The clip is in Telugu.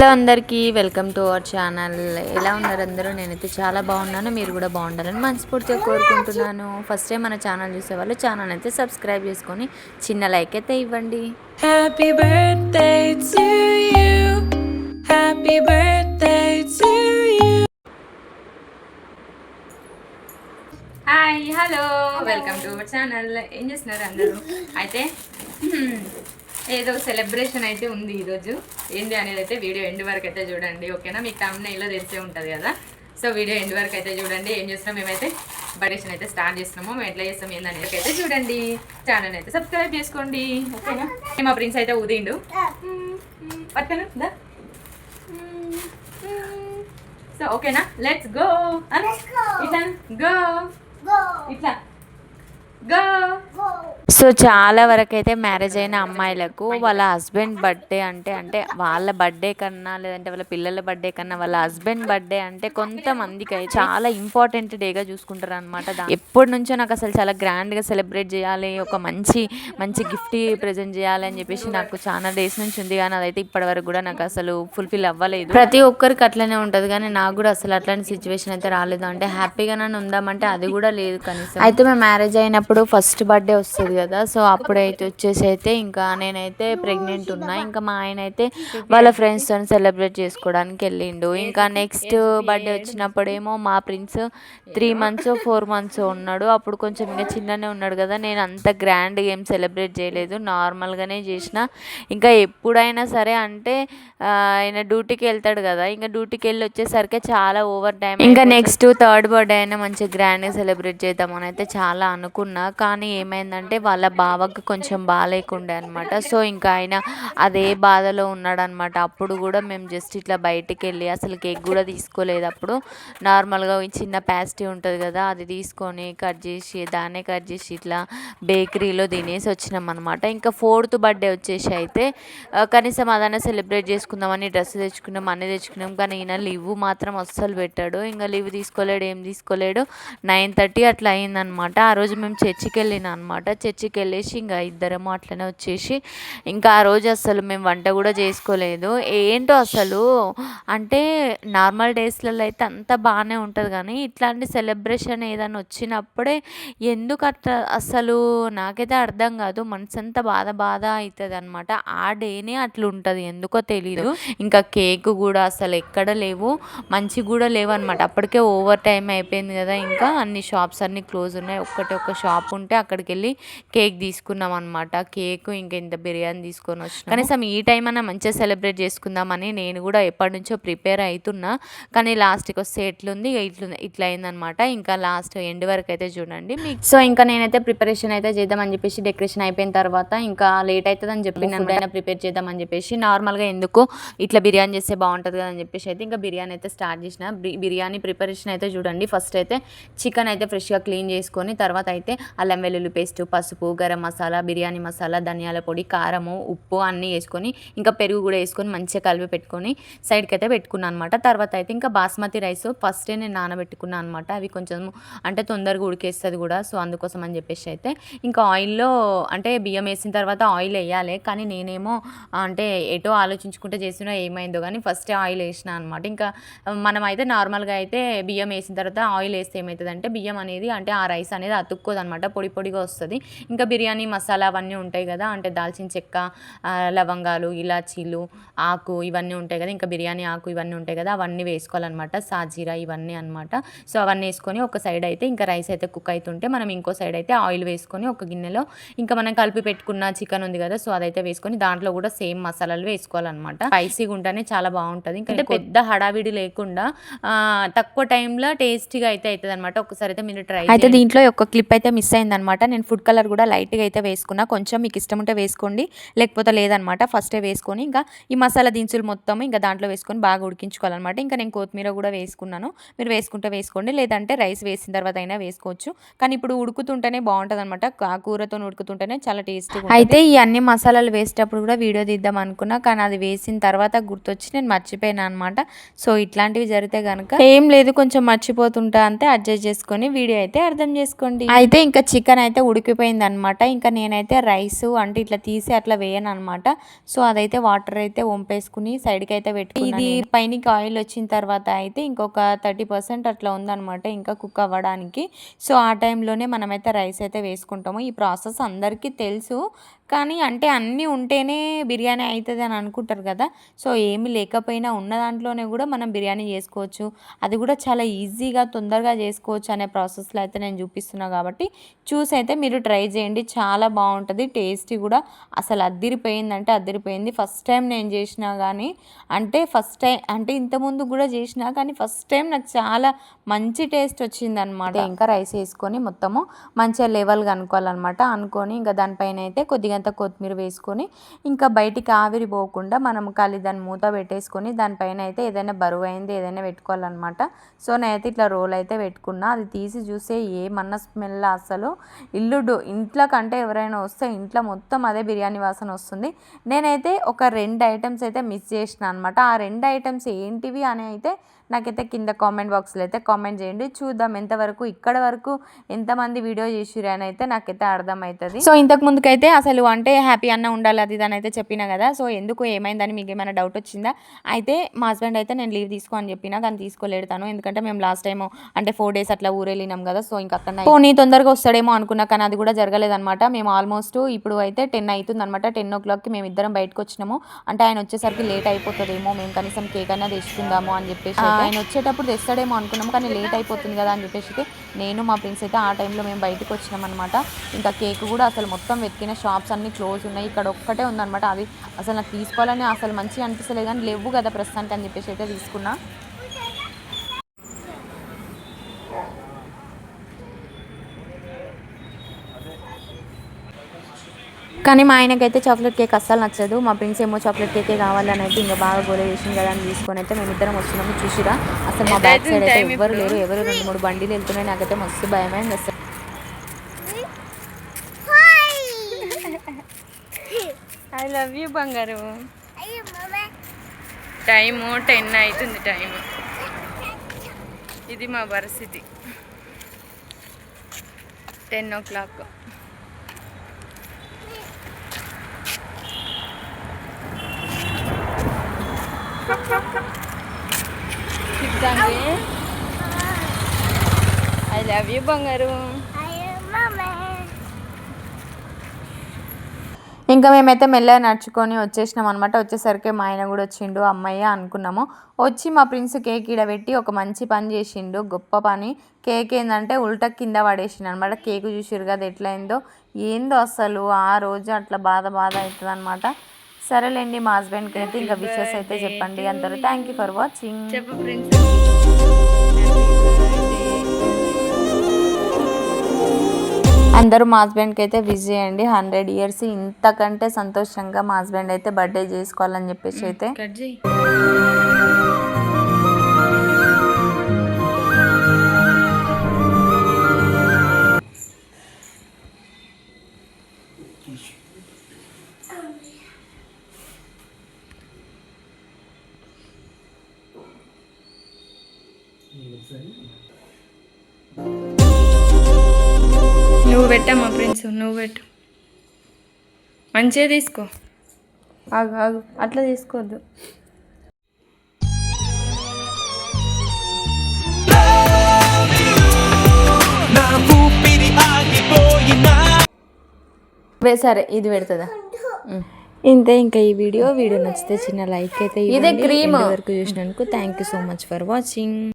హలో అందరికీ వెల్కమ్ టు అవర్ ఛానల్. ఎలా ఉన్నారు అందరూ? నేనైతే చాలా బాగున్నాను. మీరు కూడా బాగుండాలని మనస్ఫూర్తిగా కోరుకుంటున్నాను. ఫస్ట్ టైం మన ఛానల్ చూసేవాళ్ళు ఛానల్ అయితే సబ్స్క్రైబ్ చేసుకొని చిన్న లైక్ అయితే ఇవ్వండి. To you. Happy birthday to you. Hi hello welcome to our channel ఏం చేస్తున్నారు అందరూ? అయితే ఏదో సెలబ్రేషన్ అయితే ఉంది ఈరోజు ఏంటి అనేది అయితే వీడియో ఎండ్ వరకు అయితే చూడండి ఓకేనా మీకు తమ్మున తెలిసే ఉంటుంది కదా? సో వీడియో ఎండ్ వరకు అయితే చూడండి ఏం చేస్తున్నాం? మేమైతే బడేషన్ అయితే స్టార్ట్ చేస్తున్నాము. మేము ఎట్లా చేస్తాం ఏందనేది అయితే చూడండి. ఛానల్ అయితే సబ్స్క్రైబ్ చేసుకోండి ఓకేనా మా ప్రిన్స్ అయితే ఊదిండు. సో ఓకేనా లెట్స్ గో ఇట్లా? గో ఇట్లా? గో సో చాలా వరకు అయితే మ్యారేజ్ అయిన అమ్మాయిలకు వాళ్ళ హస్బెండ్ బర్త్డే అంటే అంటే వాళ్ళ బర్త్డే కన్నా లేదంటే వాళ్ళ పిల్లల బర్త్డే కన్నా వాళ్ళ హస్బెండ్ బర్త్డే అంటే కొంతమందికి అయితే చాలా ఇంపార్టెంట్ డేగా చూసుకుంటారు అనమాట ఎప్పటి నుంచో నాకు అసలు చాలా గ్రాండ్గా సెలబ్రేట్ చేయాలి ఒక మంచి మంచి గిఫ్ట్ ప్రజెంట్ చేయాలి అని చెప్పేసి నాకు చాలా డేస్ నుంచి ఉంది. కానీ అదైతే ఇప్పటి వరకు కూడా నాకు అసలు ఫుల్ఫిల్ అవ్వలేదు. ప్రతి ఒక్కరికి అట్లనే ఉంటుంది. కానీ నాకు కూడా అసలు అట్లాంటి సిచ్యువేషన్ అయితే రాలేదు. అంటే హ్యాపీగా నన్ను ఉందామంటే అది కూడా లేదు కనీసం. అయితే మేము మ్యారేజ్ అయినప్పుడు ఫస్ట్ బర్త్డే వస్తుంది కదా. సో అప్పుడైతే వచ్చేసి అయితే ఇంకా నేనైతే ప్రెగ్నెంట్ ఉన్నా. ఇంకా మా ఆయన అయితే వాళ్ళ ఫ్రెండ్స్తో సెలబ్రేట్ చేసుకోవడానికి వెళ్ళిండు. ఇంకా నెక్స్ట్ బర్త్డే వచ్చినప్పుడేమో మా prince three months four months ఉన్నాడు. అప్పుడు కొంచెం ఇంకా చిన్ననే ఉన్నాడు కదా. నేను అంత గ్రాండ్గా ఏం సెలబ్రేట్ చేయలేదు. నార్మల్గానే చేసిన. ఇంకా ఎప్పుడైనా సరే అంటే ఆయన డ్యూటీకి వెళ్తాడు కదా. ఇంకా డ్యూటీకి వెళ్ళి వచ్చేసరికి చాలా ఓవర్ టైం ఇంకా నెక్స్ట్ థర్డ్ బర్త్డే అయినా మంచిగా గ్రాండ్గా సెలబ్రేట్ చేద్దామని అయితే చాలా అనుకున్నా. కానీ ఏమైందంటే వాళ్ళ బావకు కొంచెం బాగాలేకుండే అనమాట సో ఇంకా ఆయన అదే బాధలో ఉన్నాడనమాట అప్పుడు కూడా మేము జస్ట్ ఇట్లా బయటికి వెళ్ళి అసలు కేక్ కూడా తీసుకోలేదు అప్పుడు. నార్మల్గా చిన్న ప్యాస్టీ ఉంటుంది కదా అది తీసుకొని కట్ చేసి దాన్నే కట్ చేసి ఇట్లా బేకరీలో తినేసి వచ్చినాం అనమాట ఇంకా ఫోర్త్ బర్త్డే వచ్చేసి అయితే కనీసం అదైనా సెలబ్రేట్ చేసుకుందామని డ్రెస్ తెచ్చుకున్నాం అన్నీ తెచ్చుకున్నాం. కానీ ఈయన లీవ్ మాత్రం అస్సలు పెట్టాడు. ఇంకా లీవ్ తీసుకోలేడు ఏం తీసుకోలేడు. నైన్ థర్టీ అట్లా అయిందనమాట ఆ రోజు మేము చర్చికి వెళ్ళినా అనమాట చర్చికి వెళ్ళేసి ఇంకా ఇద్దరము అట్లనే వచ్చేసి ఇంకా ఆ రోజు అసలు మేము వంట కూడా చేసుకోలేదు. ఏంటో అసలు అంటే నార్మల్ డేస్లలో అయితే అంత బాగానే ఉంటుంది కానీ ఇట్లాంటి సెలబ్రేషన్ ఏదైనా వచ్చినప్పుడే ఎందుకు అట్లా అసలు నాకైతే అర్థం కాదు. మనసు అంతా బాధ బాధ అవుతుంది అనమాట ఆ డేనే అట్లా ఉంటుంది. ఎందుకో తెలియదు ఇంకా కేక్ కూడా అసలు ఎక్కడ లేవు. మంచి కూడా లేవు అనమాట అప్పటికే ఓవర్ టైం అయిపోయింది కదా. ఇంకా అన్ని షాప్స్ అన్ని క్లోజ్ ఉన్నాయి. ఒక్కటే ఒక షాప్ ఉంటే అక్కడికి వెళ్ళి కేక్ తీసుకున్నాం అనమాట కేక్ ఇంకా ఇంత బిర్యానీ తీసుకొని వచ్చిన కనీసం ఈ టైం అన్నా మంచిగా సెలబ్రేట్ చేసుకుందామని నేను కూడా ఎప్పటి నుంచో ప్రిపేర్ అవుతున్నా కానీ లాస్ట్కి వస్తే ఎట్లుంది ఇట్లా ఇట్లా అయిందనమాట ఇంకా లాస్ట్ ఎండ్ వరకు అయితే చూడండి. మీకు సో ఇంకా నేనైతే ప్రిపరేషన్ అయితే చేద్దామని చెప్పేసి డెకరేషన్ అయిపోయిన తర్వాత ఇంకా లేట్ అవుతుందని చెప్పి అయినా ప్రిపేర్ చేద్దామని చెప్పేసి నార్మల్గా ఎందుకు ఇట్లా బిర్యానీ చేస్తే బాగుంటుంది కదా అని చెప్పేసి అయితే ఇంకా బిర్యానీ అయితే స్టార్ట్ చేసిన. బిర్యానీ ప్రిపరేషన్ అయితే చూడండి. ఫస్ట్ అయితే చికెన్ అయితే ఫ్రెష్గా క్లీన్ చేసుకొని తర్వాత అయితే అల్లం వెల్లుల్లి పేస్ట్ పసుపు గరం మసాలా బిర్యానీ మసాలా ధనియాల పొడి కారము ఉప్పు అన్నీ వేసుకొని ఇంకా పెరుగు కూడా వేసుకొని మంచిగా కలిపి పెట్టుకొని సైడ్కి అయితే పెట్టుకున్నాను అనమాట తర్వాత అయితే ఇంకా బాస్మతి రైస్ ఫస్టే నేను నానబెట్టుకున్నాను అనమాట అవి కొంచెం అంటే తొందరగా ఉడికేస్తుంది కూడా సో అందుకోసం అని చెప్పేసి అయితే ఇంకా ఆయిల్లో అంటే బియ్యం వేసిన తర్వాత ఆయిల్ వేయాలి. కానీ నేనేమో అంటే ఎటో ఆలోచించుకుంటే చేసినా ఏమైందో కానీ ఫస్టే ఆయిల్ వేసిన అనమాట ఇంకా మనం అయితే నార్మల్గా అయితే బియ్యం వేసిన తర్వాత ఆయిల్ వేస్తే ఏమవుతుంది అంటే బియ్యం అనేది అంటే ఆ రైస్ అనేది అతుక్కోదనమాట పొడి పొడిగా వస్తుంది. ఇంకా బిర్యానీ మసాలా అవన్నీ ఉంటాయి కదా అంటే దాల్చిన చెక్క లవంగాలు ఇలాచీలు ఆకు ఇవన్నీ ఉంటాయి కదా ఇంకా బిర్యానీ ఆకు ఇవన్నీ ఉంటాయి కదా అవన్నీ వేసుకోవాలన్నమాట సాజీరా ఇవన్నీ అనమాట సో అవన్నీ వేసుకొని ఒక సైడ్ అయితే ఇంకా రైస్ అయితే కుక్ అవుతుంటే మనం ఇంకో సైడ్ అయితే ఆయిల్ వేసుకొని ఒక గిన్నెలో ఇంకా మనం కలిపి పెట్టుకున్న చికెన్ ఉంది కదా సో అదైతే వేసుకొని దాంట్లో కూడా సేమ్ మసాలాలు వేసుకోవాలన్నమాట. స్పైసీగా ఉంటేనే చాలా బాగుంటుంది. ఇంకా పెద్ద హడావిడి లేకుండా తక్కువ టైంలో టేస్టీగా అయితే అవుతుంది అనమాట ఒకసారి అయితే మీరు ట్రై అయితే దీంట్లో ఒక క్లిప్ అయితే మిస్ అయింది అనమాట నేను ఫుడ్ కలర్ కూడా లైట్గా అయితే వేసుకున్నా. కొంచెం మీకు ఇష్టం ఉంటే వేసుకోండి. లేకపోతే లేదనమాట. ఫస్టే వేసుకొని ఇంకా ఈ మసాలా దినుసులు మొత్తం ఇంకా దాంట్లో వేసుకొని బాగా ఉడికించుకోవాలన్నమాట ఇంకా నేను కొత్తిమీర కూడా వేసుకున్నాను. మీరు వేసుకుంటే వేసుకోండి. లేదంటే రైస్ వేసిన తర్వాత అయినా వేసుకోవచ్చు. కానీ ఇప్పుడు ఉడుకుతుంటేనే బాగుంటుంది అనమాట కూరతో ఉడుకుతుంటేనే చాలా టేస్టీగా అయితే ఈ అన్ని మసాలాలు వేసేటప్పుడు కూడా వీడియో తీద్దాం అనుకున్నా. కానీ అది వేసిన తర్వాత గుర్తొచ్చి నేను మర్చిపోయినా అనమాట. సో ఇట్లాంటివి జరిగితే కనుక ఏం లేదు. కొంచెం మర్చిపోతుంటా అంతే అడ్జస్ట్ చేసుకొని వీడియో అయితే అర్థం చేసుకోండి. అయితే ఇంకా చికెన్ అయితే ఉడికిపోయింది అనమాట ఇంకా నేనైతే రైస్ అంటే ఇట్లా తీసి అట్లా వేయను అనమాట సో అదైతే వాటర్ అయితే వంపేసుకుని సైడ్కి అయితే పెట్టుకుని ఇది పైనకి ఆయిల్ వచ్చిన తర్వాత అయితే ఇంకొక థర్టీ పర్సెంట్ అట్లా ఉందన్నమాట ఇంకా కుక్ అవ్వడానికి. సో ఆ టైంలోనే మనమైతే రైస్ అయితే వేసుకుంటాము. ఈ ప్రాసెస్ అందరికీ తెలుసు. కానీ అంటే అన్నీ ఉంటేనే బిర్యానీ అవుతుంది అని అనుకుంటారు కదా. సో ఏమి లేకపోయినా ఉన్న దాంట్లోనే కూడా మనం బిర్యానీ చేసుకోవచ్చు. అది కూడా చాలా ఈజీగా తొందరగా చేసుకోవచ్చు అనే ప్రాసెస్లో అయితే నేను చూపిస్తున్నా కాబట్టి చూసి అయితే మీరు ట్రై చేయండి చాలా బాగుంటుంది. టేస్టీ కూడా. అసలు అద్దిరిపోయిందంటే అద్దిరిపోయింది. ఫస్ట్ టైం నేను చేసినా కానీ అంటే ఫస్ట్ టైం అంటే ఇంతకుముందు కూడా చేసినా కానీ ఫస్ట్ టైం నాకు చాలా మంచి టేస్ట్ వచ్చింది అనమాట ఇంకా రైస్ వేసుకొని మొత్తము మంచిగా లెవెల్గా అనుకోవాలన్నమాట అనుకొని ఇంకా దానిపైన అయితే కొద్దిగంత కొత్తిమీర వేసుకొని ఇంకా బయటికి ఆవిరి పోకుండా మనం ఖాళీ దాన్ని మూత పెట్టేసుకొని దానిపైన అయితే ఏదైనా బరువు అయింది ఏదైనా పెట్టుకోవాలన్నమాట సో నేనైతే ఇట్లా రోల్ అయితే పెట్టుకున్నా. అది తీసి చూసే ఏమన్నా స్మెల్ అసలు. ఇల్లు డో ఇంట్లో కంటే ఎవరైనా వస్తే ఇంట్లో మొత్తం అదే బిర్యానీ వాసన వస్తుంది. నేనైతే ఒక రెండు ఐటమ్స్ అయితే మిస్ చేసిన అనమాట ఆ రెండు ఐటమ్స్ ఏంటివి అని అయితే నాకైతే కింద కామెంట్ బాక్స్లో అయితే కామెంట్ చేయండి. చూద్దాం ఎంతవరకు ఇక్కడ వరకు ఎంతమంది వీడియో చేసిరు అని అయితే నాకైతే అర్థమవుతుంది. సో ఇంతకు ముందుకైతే అసలు అంటే హ్యాపీ అన్న ఉండాలి అది అని అయితే చెప్పిన కదా. సో ఎందుకు ఏమైందని మీకు ఏమైనా డౌట్ వచ్చిందా? అయితే మా హస్బెండ్ అయితే నేను లీవ్ తీసుకో అని చెప్పిన కానీ తీసుకోలేడు తను. ఎందుకంటే మేము లాస్ట్ టైం అంటే ఫోర్ డేస్ అట్లా ఊరెళ్ళినాం కదా. సో ఇంకా అక్కడ పోనీ తొందరగా వస్తాడేమో అనుకున్నా కానీ అది కూడా జరగలేదన్నమాట. మేము ఆల్మోస్ట్ ఇప్పుడు అయితే టెన్ అవుతుంది అనమాట టెన్ ఓ క్లాక్కి మేము ఇద్దరం బయటకు వచ్చినాము. అంటే ఆయన వచ్చేసరికి లేట్ అయిపోతుందేమో. మేము కనీసం కేక్ అయినా తెచ్చుకుందాము అని చెప్పేసి ఆయన వచ్చేటప్పుడు తెస్తాడేమో అనుకున్నాము కానీ లేట్ అయిపోతుంది కదా అని చెప్పేసి అయితే నేను మా ఫ్రెండ్స్ అయితే ఆ టైంలో మేము బయటకు వచ్చినాం అనమాట ఇంకా కేక్ కూడా అసలు మొత్తం వెతికిన షాప్స్ అన్నీ క్లోజ్ ఉన్నాయి. ఇక్కడ ఒక్కటే ఉందన్నమాట. అది అసలు నాకు తీసుకోవాలని అసలు మంచిగా అనిపిస్తలేదు కానీ లేవు కదా ప్రస్తుతానికి అని చెప్పేసి అయితే తీసుకున్నా. కానీ మా ఆయనకైతే చాక్లెట్ కేక్ అస్సలు నచ్చదు. మా ఫ్రెండ్స్ ఏమో చాక్లెట్ కేకే కావాలని అయితే ఇంకా బాగా గోల చేసింది కదా అని తీసుకొని అయితే మేమిద్దరం వస్తున్నాము. చూసిరా? అసలు మా బ్యాక్ సైడ్ అయితే ఎవరు లేరు. ఎవరు రెండు మూడు బండిలు వెళ్తున్నాయి. నాకైతే మస్తు భయమైంది అసలు. ఐ లవ్ యూ బంగారు టైము టెన్ అవుతుంది టైము ఇది మా పరిస్థితి. Ten o'clock I love you బంగారు. ఇంకా మేమైతే మెల్లగా నడుచుకొని వచ్చేసినాం అనమాట వచ్చేసరికి మా ఆయన కూడా వచ్చిండు అమ్మయ్య అనుకున్నాము. వచ్చి మా ప్రిన్స్ కేక్ ఇడబెట్టి ఒక మంచి పని చేసిండు గొప్ప పని. కేక్ ఏంటంటే ఉల్టా కింద పడేసిండు అనమాట కేక్ చూసిరు కదా ఎట్లయిందో ఏందో అసలు ఆ రోజు అట్లా బాధ బాధ అవుతుంది అనమాట సరేలేండి మా హస్బెండ్కి అయితే ఇంకా విషెస్ అయితే చెప్పండి. అందరూ థ్యాంక్ యూ ఫర్ వాచింగ్ చెప్పు అందరూ మా హస్బెండ్కి అయితే విజ్ చేయండి. హండ్రెడ్ ఇయర్స్ ఇంతకంటే సంతోషంగా మా హస్బెండ్ అయితే బర్త్డే చేసుకోవాలని చెప్పేసి అయితే. నువ్వు పెట్టమ్మా ప్రిన్స్ నువ్వు పెట్టు. మంచిగా తీసుకో. ఆగు ఆగు. అట్లా తీసుకోవద్దు. సరే ఇది పెడుతుందా? ఇంతే ఇంకా ఈ వీడియో. వీడియో నచ్చితే చిన్న లైక్ అయితే ఇదే క్రీమ్. వరకు చూసినందుకు thank you so much for watching